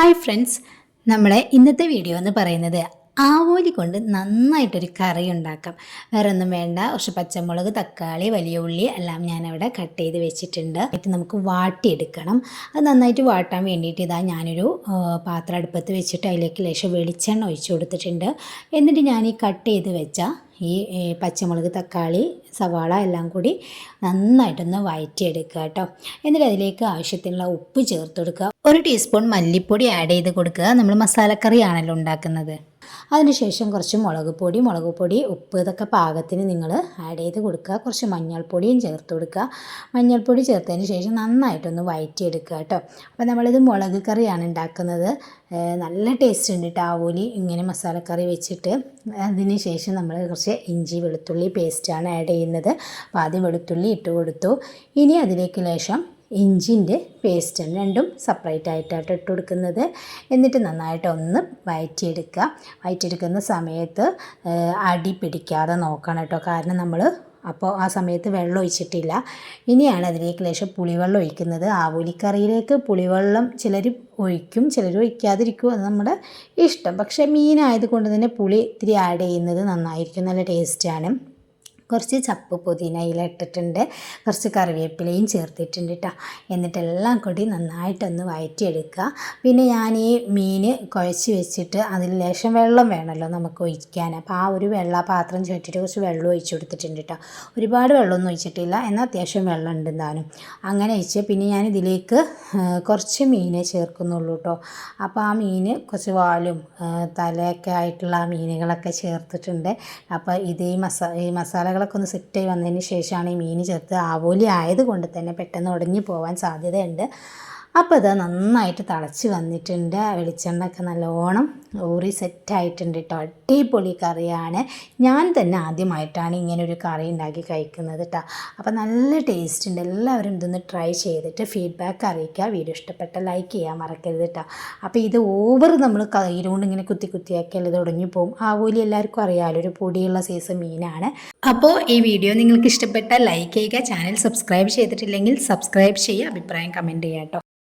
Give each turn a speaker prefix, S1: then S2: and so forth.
S1: Hi friends. നമ്മളെ ഇന്നത്തെ video എന്ന് പറയുന്നത് ആവോലി കൊണ്ട് നന്നായിട്ടൊരു കറി ഉണ്ടാക്കാം. വേറെ ഒന്നും വേണ്ട. കുറച്ച് പച്ചമുളക് തക്കാളി വലിയ ഉള്ളി എല്ലാം ഞാനവിടെ കട്ട് ചെയ്ത് വെച്ചിട്ടുണ്ട്. എന്നിട്ട് നമുക്ക് വാട്ടിയെടുക്കണം. അത് നന്നായിട്ട് വാട്ടാൻ വേണ്ടിയിട്ട് ഇതാ ഞാനൊരു പാത്രം അടുപ്പത്ത് വെച്ചിട്ട് അതിലേക്ക് ലേശം വെളിച്ചെണ്ണ ഒഴിച്ചു കൊടുത്തിട്ടുണ്ട്. എന്നിട്ട് ഞാൻ ഈ കട്ട് ചെയ്ത് വെച്ച ഈ പച്ചമുളക് തക്കാളി സവാള എല്ലാം കൂടി നന്നായിട്ടൊന്ന് വഴറ്റിയെടുക്കുക കേട്ടോ. എന്നിട്ട് അതിലേക്ക് ആവശ്യത്തിനുള്ള ഉപ്പ് ചേർത്ത് കൊടുക്കുക. ഒരു ടീസ്പൂൺ മല്ലിപ്പൊടി ആഡ് ചെയ്ത് കൊടുക്കുക. നമ്മൾ മസാലക്കറിയാണല്ലോ ഉണ്ടാക്കുന്നത്. അതിനുശേഷം കുറച്ച് മുളക് പൊടി മുളക് പൊടി ഉപ്പ് ഇതൊക്കെ പാകത്തിന് നിങ്ങൾ ആഡ് ചെയ്ത് കൊടുക്കുക. കുറച്ച് മഞ്ഞൾപ്പൊടിയും ചേർത്ത് കൊടുക്കുക. മഞ്ഞൾപ്പൊടി ചേർത്തതിന് ശേഷം നന്നായിട്ടൊന്ന് വഴറ്റിയെടുക്കുക കേട്ടോ. അപ്പോൾ നമ്മളിത് മുളക് കറിയാണ് ഉണ്ടാക്കുന്നത്. നല്ല ടേസ്റ്റ് ഉണ്ട് ടാവൂലി ഇങ്ങനെ മസാലക്കറി വെച്ചിട്ട്. അതിന് ശേഷം നമ്മൾ കുറച്ച് ഇഞ്ചി വെളുത്തുള്ളി പേസ്റ്റാണ് ആഡ് ചെയ്യുന്നത്. അപ്പോൾ ആദ്യം വെളുത്തുള്ളി ഇട്ട് കൊടുത്തു. ഇനി അതിലേക്ക് ലേശം ഇഞ്ചിന്റെ പേസ്റ്റ് രണ്ടും സെപ്പറേറ്റ് ആയിട്ടാണ് ഇട്ട് കൊടുക്കുന്നത് എന്നിട്ട് നന്നായിട്ട് ഒന്ന് വയറ്റിയെടുക്കുക. വയറ്റിയെടുക്കുന്ന സമയത്ത് അടി പിടിക്കാതെ നോക്കണം കേട്ടോ. കാരണം നമ്മൾ അപ്പോൾ ആ സമയത്ത് വെള്ളം ഒഴിച്ചിട്ടില്ല. ഇനിയാണ് അതിലേക്ക് ലേശം പുളിവെള്ളം ഒഴിക്കുന്നത്. ആവൂലിക്കറിയിലേക്ക് പുളിവെള്ളം ചിലർ ഒഴിക്കും ചിലർ ഒഴിക്കാതിരിക്കും. അത് നമ്മുടെ ഇഷ്ടം. പക്ഷേ മീനായതുകൊണ്ട് തന്നെ പുളി ഇത്തിരി ആഡ് ചെയ്യുന്നത് നന്നായിരിക്കും. നല്ല ടേസ്റ്റാണ് കുറച്ച് ചപ്പ് പുതിന ഇല ഇട്ടിട്ടുണ്ട് കുറച്ച് കറിവേപ്പിലയും ചേർത്തിട്ടുണ്ട് കേട്ടോ എന്നിട്ടെല്ലാം കൂടി നന്നായിട്ടൊന്ന് വഴറ്റിയെടുക്കുക പിന്നെ ഞാൻ ഈ മീൻ കുഴച്ച് വെച്ചിട്ട് അതിൽ ലേശം വെള്ളം വേണമല്ലോ നമുക്ക് ഒഴിക്കാൻ. അപ്പോൾ ആ ഒരു വെള്ള പാത്രം ചുറ്റിട്ട് കുറച്ച് വെള്ളം ഒഴിച്ചു കൊടുത്തിട്ടുണ്ട് കേട്ടോ ഒരുപാട് വെള്ളമൊന്നും ഒഴിച്ചിട്ടില്ല. എന്നാൽ അത്യാവശ്യം വെള്ളം ഉണ്ട് താനും അങ്ങനെ ഒഴിച്ച് പിന്നെ ഞാൻ ഇതിലേക്ക് കുറച്ച് മീനെ ചേർക്കുന്നുള്ളൂ കേട്ടോ അപ്പോൾ ആ മീൻ കുറച്ച് വാലും തലയൊക്കെ ആയിട്ടുള്ള മീനുകളൊക്കെ ചേർത്തിട്ടുണ്ട്. അപ്പോൾ ഇത് ഈ മസാ ഈ മസാലകളൊക്കെ ഒന്ന് സെറ്റായി വന്നതിന് ശേഷമാണ് ഈ മീൻ ചേർത്ത് ആവോലി ആയതുകൊണ്ട് തന്നെ പെട്ടെന്ന് ഉടഞ്ഞു പോകാൻ സാധ്യതയുണ്ട്. അപ്പോൾ ഇത് നന്നായിട്ട് തിളച്ച് വന്നിട്ടുണ്ട്. വെളിച്ചെണ്ണ ഒക്കെ നല്ലോണം ഊറി സെറ്റായിട്ടുണ്ട് കേട്ടോ അടിപൊളി കറിയാണ്. ഞാൻ തന്നെ ആദ്യമായിട്ടാണ് ഇങ്ങനെ ഒരു കറി ഉണ്ടാക്കി കഴിക്കുന്നത് കേട്ടോ അപ്പോൾ നല്ല ടേസ്റ്റ് ഉണ്ട്. എല്ലാവരും ഇതൊന്ന് ട്രൈ ചെയ്തിട്ട് ഫീഡ്ബാക്ക് അറിയിക്കുക. വീഡിയോ ഇഷ്ടപ്പെട്ട ലൈക്ക് ചെയ്യാൻ മറക്കരുത് കേട്ടോ അപ്പോൾ ഇത് ഓവർ നമ്മൾ കയ്യിലുകൊണ്ട് ഇങ്ങനെ കുത്തി കുത്തിയാക്കിയാൽ ഇത് ഉടഞ്ഞു പോകും. ആ പോലെ എല്ലാവർക്കും അറിയാമല്ലോ ഒരു പൊടിയുള്ള സൈസ് മീനാണ്. അപ്പോൾ ഈ വീഡിയോ നിങ്ങൾക്ക് ഇഷ്ടപ്പെട്ട ലൈക്ക് ചെയ്യുക. ചാനൽ സബ്സ്ക്രൈബ് ചെയ്തിട്ടില്ലെങ്കിൽ സബ്സ്ക്രൈബ് ചെയ്യുക. അഭിപ്രായം കമന്റ് ചെയ്യാം കേട്ടോ